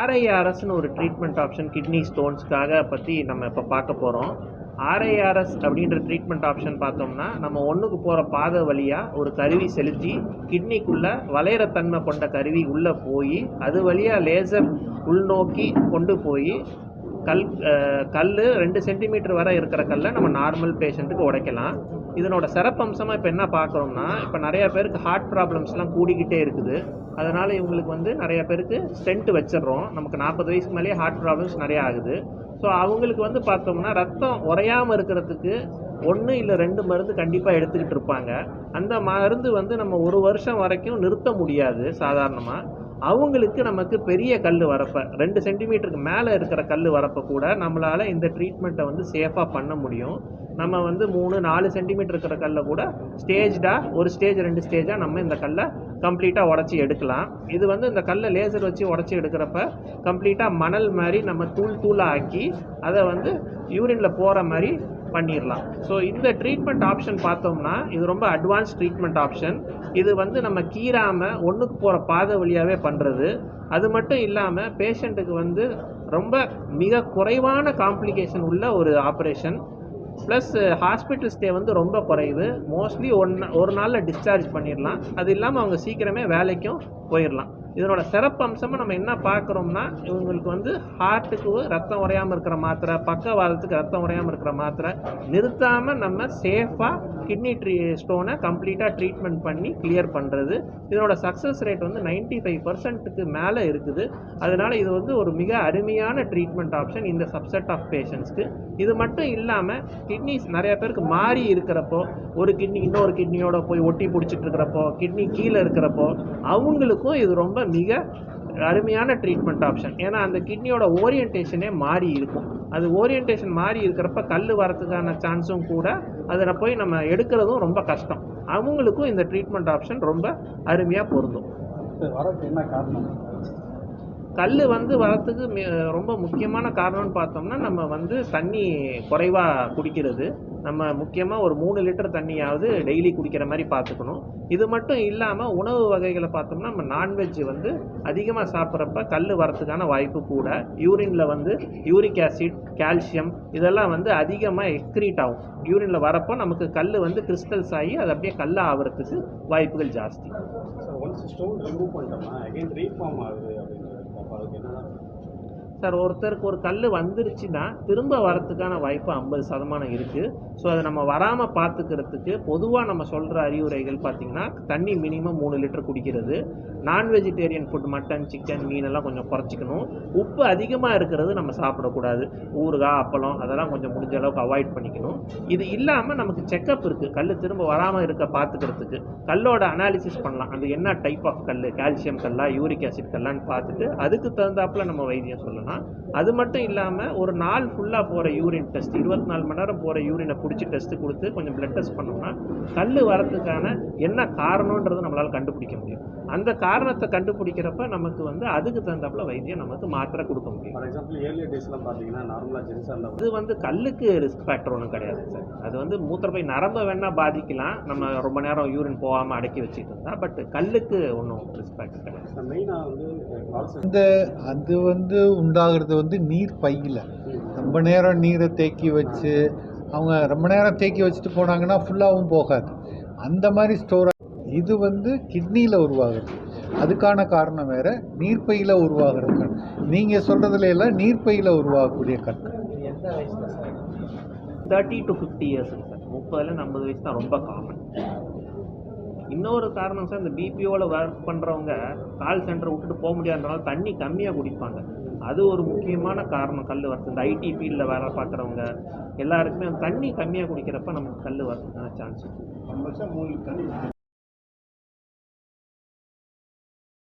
ஆர்ஐஆர்எஸ்னு ஒரு treatment option kidney ஸ்டோன்ஸ்க்காக பற்றி நம்ம இப்போ பார்க்க போகிறோம் ஆர்ஐஆர்எஸ் அப்படின்ற ட்ரீட்மெண்ட் ஆப்ஷன் பார்த்தோம்னா நம்ம ஒன்றுக்கு போகிற பாதை வழியாக ஒரு கருவி செலுத்தி கிட்னிக்குள்ளே வளையிற தன்மை கொண்ட கருவி உள்ளே போய் அது வழியாக லேசர் உள்நோக்கி கொண்டு போய் கல் கல் ரெண்டு சென்டிமீட்டர் வரை இருக்கிற கல்லை நம்ம நார்மல் பேஷண்ட்டுக்கு உடைக்கலாம். இதனோட சிறப்பம்சமாக இப்போ என்ன பார்க்குறோம்னா இப்போ நிறைய பேருக்கு ஹார்ட் ப்ராப்ளம்ஸ்லாம் கூடிக்கிட்டே இருக்குது. அதனால் இவங்களுக்கு வந்து நிறைய பேருக்கு ஸ்டென்ட் வச்சிடுறோம். நமக்கு நாற்பது வயசுக்கு மேலேயே ஹார்ட் ப்ராப்ளம்ஸ் நிறையா ஆகுது. ஸோ அவங்களுக்கு வந்து பார்த்தோம்னா ரத்தம் உறையாமல் இருக்கிறதுக்கு ஒன்று இல்லை ரெண்டு மருந்து கண்டிப்பாக எடுத்துக்கிட்டு இருப்பாங்க. அந்த மருந்து வந்து நம்ம ஒரு வருஷம் வரைக்கும் நிறுத்த முடியாது சாதாரணமாக அவங்களுக்கு நமக்கு பெரிய கல் வரப்போ ரெண்டு சென்டிமீட்டருக்கு மேலே இருக்கிற கல் வரப்போ கூட நம்மளால் இந்த ட்ரீட்மெண்ட்டை வந்து சேஃபாக பண்ண முடியும். நம்ம வந்து மூணு நாலு சென்டிமீட்டர் இருக்கிற கல்லை கூட ஸ்டேஜ்டாக ஒரு ஸ்டேஜ் ரெண்டு ஸ்டேஜாக நம்ம இந்த கல்லை கம்ப்ளீட்டாக உடச்சி எடுக்கலாம். இது வந்து இந்த கல்லை லேசர் வச்சு உடச்சி எடுக்கிறப்ப கம்ப்ளீட்டாக மணல் மாதிரி நம்ம தூள் தூளாக ஆக்கி அதை வந்து யூரினில் போகிற மாதிரி பண்ணிடலாம் ஸோ இந்த ட்ரீட்மெண்ட் ஆப்ஷன் பார்த்தோம்னா இது ரொம்ப அட்வான்ஸ் ட்ரீட்மெண்ட் ஆப்ஷன் இது வந்து நம்ம கீறாமல் ஒன்றுக்கு போகிற பாதை வழியாகவே பண்ணுறது அது மட்டும் இல்லாமல் பேஷண்ட்டுக்கு வந்து ரொம்ப மிக குறைவான காம்ப்ளிகேஷன் உள்ள ஒரு ஆப்ரேஷன் ப்ளஸ் ஹாஸ்பிட்டல் ஸ்டே வந்து ரொம்ப குறைவு. மோஸ்ட்லி ஒன் ஒரு நாளில் டிஸ்சார்ஜ் பண்ணிடலாம் அது இல்லாமல் அவங்க சீக்கிரமே வேலைக்கும் போயிடலாம் இதனோட சிறப்பம்சமாக நம்ம என்ன பார்க்குறோம்னா இவங்களுக்கு வந்து ஹார்ட்டுக்கு ரத்தம் உறையாமல் இருக்கிற மாத்திரை பக்கவாதத்துக்கு ரத்தம் உறையாமல் இருக்கிற மாத்திரை நிறுத்தாமல் நம்ம சேஃபாக கிட்னி ட்ரீ ஸ்டோனை கம்ப்ளீட்டாக ட்ரீட்மெண்ட் பண்ணி கிளியர் பண்ணுறது இதனோட சக்ஸஸ் ரேட் வந்து 95% ஃபைவ் பர்சன்ட்டுக்கு மேலே இருக்குது. அதனால் இது வந்து ஒரு மிக அருமையான ட்ரீட்மெண்ட் ஆப்ஷன் இந்த சப்செட் ஆஃப் பேஷண்ட்ஸ்க்கு இது மட்டும் இல்லாமல் கிட்னிஸ் நிறைய பேருக்கு மாறி இருக்கிறப்போ ஒரு கிட்னி இன்னொரு கிட்னியோட போய் ஒட்டி பிடிச்சிட்டு இருக்கிறப்போ கிட்னி கீழே இருக்கிறப்போ அவங்களுக்கு அவங்களுக்கும் இது ரொம்ப மிக அருமையான ட்ரீட்மெண்ட் ஆப்ஷன் ஏன்னா அந்த கிட்னியோட ஓரியன்டேஷனே மாறி இருக்கும். அது ஓரியன்டேஷன் மாறி இருக்கிறப்ப கல் வரத்துக்கான சான்ஸும் கூட அதில் போய் நம்ம எடுக்கிறதும் ரொம்ப கஷ்டம். அவங்களுக்கும் இந்த ட்ரீட்மெண்ட் ஆப்ஷன் ரொம்ப அருமையாக பொருந்தும். வரதுக்கு என்ன காரணம்? கல் வந்து வரத்துக்கு ரொம்ப முக்கியமான காரணம்னு பார்த்தோம்னா நம்ம வந்து தண்ணி குறைவாக குடிக்கிறது. நம்ம முக்கியமாக ஒரு மூணு லிட்டர் தண்ணியாவது டெய்லி குடிக்கிற மாதிரி பார்த்துக்கணும். இது மட்டும் இல்லாமல் உணவு வகைகளை பார்த்தோம்னா நம்ம நான்வெஜ் வந்து அதிகமாக சாப்பிட்றப்ப கல் வரத்துக்கான வாய்ப்பு கூட. யூரினில் வந்து யூரிக் ஆசிட் கால்சியம் இதெல்லாம் வந்து அதிகமாக எக்ஸ்க்ரீட் ஆகும். யூரினில் வரப்போ நமக்கு கல் வந்து கிறிஸ்டல்ஸ் ஆகி அது அப்படியே கல் ஆகிறதுக்கு வாய்ப்புகள் ஜாஸ்தி. ஒன்ஸ் ஸ்டோன் ரிமூவ் பண்ணிட்டோம்னா அகைன் ரீஃபார்ம் ஆகுது அப்படின்னு அப்போ அதுக்கு என்ன சார் ஒருத்தருக்கு ஒரு கல் வந்துருச்சுன்னா திரும்ப வரத்துக்கான வாய்ப்பு ஐம்பது சதமானம் இருக்குது ஸோ அதை நம்ம வராமல் பார்த்துக்கிறதுக்கு பொதுவாக நம்ம சொல்கிற அறிவுரைகள் பார்த்திங்கன்னா தண்ணி மினிமம் மூணு லிட்டர் குடிக்கிறது. நான் வெஜிடேரியன் ஃபுட் மட்டன் சிக்கன் மீனெல்லாம் கொஞ்சம் குறைச்சிக்கணும். உப்பு அதிகமாக இருக்கிறது நம்ம சாப்பிடக்கூடாது. ஊறுகாய் அப்பளம் அதெல்லாம் கொஞ்சம் முடிஞ்ச அளவுக்கு அவாய்ட் பண்ணிக்கணும். இது இல்லாமல் நமக்கு செக்கப் இருக்குது கல் திரும்ப வராமல் இருக்க பார்த்துக்கிறதுக்கு. கல்லோட அனாலிசிஸ் பண்ணலாம். அது என்ன டைப் ஆஃப் கல் கால்சியம் கல்லா? யூரிக் ஆசிட் கல்லான்னு பார்த்துட்டு அதுக்கு தகுந்தாப்புல நம்ம வைத்தியம் சொல்லலாம் அது மட்டும் இல்லாமல் ஒரு நாள் ஃபுல்லாக போகிற யூரின் டெஸ்ட் இருபத்தி நாலு மணி நேரம் போகிற யூரினை பிடிச்சி டெஸ்ட் கொடுத்து கொஞ்சம் பிளட் டெஸ்ட் பண்ணோம்னா கல் வரத்துக்கான என்ன காரணன்றது நம்மளால் கண்டுபிடிக்க முடியும். அந்த காரணத்தை கண்டுபிடிக்கிறப்ப நமக்கு வந்து அதுக்கு தகுந்தாப்புல வைத்தியம் நமக்கு மாத்திரை கொடுக்க முடியும். ஃபார் எக்ஸாம்பிள் ஏர்லியர் டேஸ்லாம் பார்த்தீங்கன்னா நார்மலாக இருந்தால் அது வந்து கல்லுக்கு ரிஸ்க் ஃபேக்டர் ஒன்றும் கிடையாது சார் அது வந்து மூத்திரப்பை நரம்பை வேணால் பாதிக்கலாம். நம்ம ரொம்ப நேரம் யூரின் போகாமல் அடக்கி வச்சுட்டு இருந்தா பட் கல்லுக்கு ஒன்றும் ரிஸ்க் ஃபேக்டர் கிடையாது. மெயினாக வந்து இந்த அது வந்து உண்டாகிறது வந்து நீர் பையில். ரொம்ப நேரம் நீரை தேக்கி வச்சு அவங்க ரொம்ப நேரம் தேக்கி வச்சுட்டு போனாங்கன்னா ஃபுல்லாகவும் போகாது. அந்த மாதிரி ஸ்டோர் இது வந்து கிட்னியில் உருவாகுது. அதுக்கான காரணம் வேறு நீர்ப்பையில் கண். நீங்கள் சொல்கிறதுல எல்லாம் நீர்ப்பையில் உருவாகக்கூடிய கற்கள் எந்த வயசில் சார்? Thirty to fifty years sir. முப்பதுலேருந்து ஐம்பது வயசு தான் ரொம்ப காமன் இன்னொரு காரணம் சார் இந்த பிபிஓவில் ஒர்க் பண்ணுறவங்க கால் சென்டர் விட்டுட்டு போக முடியாதனால தண்ணி கம்மியாக குடிப்பாங்க. அது ஒரு முக்கியமான காரணம் கல் வரது இந்த ஐடி ஃபீல்டில் வேலை பார்க்குறவங்க எல்லாருக்குமே தண்ணி கம்மியாக குடிக்கிறப்ப நமக்கு கல் வரதுக்கான சான்ஸ் மூணு தண்ணி